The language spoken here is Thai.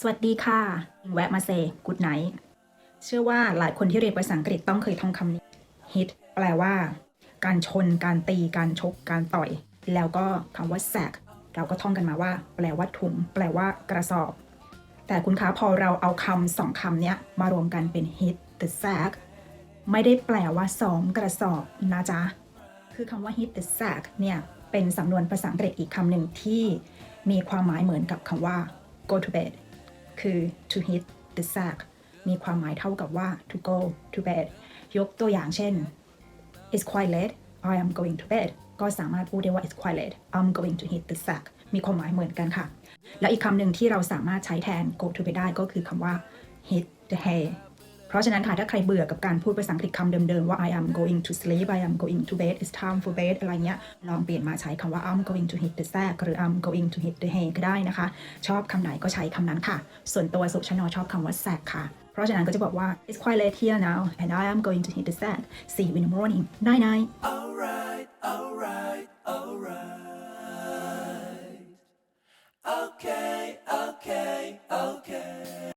สวัสดีค่ะ แวะมาเซ good night เชื่อว่าหลายคนที่เรียนภาษาอังกฤษต้องเคยท่องคำนี้ hit แปลว่า การชน การตี การชก การต่อย แล้วก็คำว่า sack เราก็ท่องกันมาว่า แปลว่าถุง แปลว่ากระสอบ แต่คุณคะพอเราเอาคำสองคำเนี้ยมารวมกันเป็น hit the sack ไม่ได้แปลว่าซ้อมกระสอบนะจ๊ะ คือคำว่า hit the sack เนี่ยเป็นสำนวนภาษาอังกฤษอีกคำหนึ่งที่มีความหมายเหมือนกับคำว่า go to bed คือ to hit the sack มีความหมายเท่ากับว่า to go to bed ยกตัวอย่างเช่น it's quite late I am going to bed ก็สามารถพูดได้ว่า it's quite late I'm going to hit the sack มีความหมายเหมือนกันค่ะ และอีกคำหนึ่งที่เราสามารถใช้แทน go to bed ได้ก็คือคำว่า hit the hay พราะฉะนั้นค่ะถ้าใครเบื่อกับการพูดภาษาอังกฤษคำเดิมๆว่า I am going to sleep I am going to bed it's time for bed อะไรเงี้ยลองเปลี่ยนมาใช้คำว่า I'm going to hit the sack หรือ I'm going to hit the hay ก็ได้นะคะ ชอบคำไหนก็ใช้คำนั้นค่ะ ส่วนตัวสุชนอชอบคำว่า sack ค่ะเพราะฉะนั้นก็จะบอกว่า it's quite late here now and I am going to hit the sack see you in the morning night night alright alright alright okay okay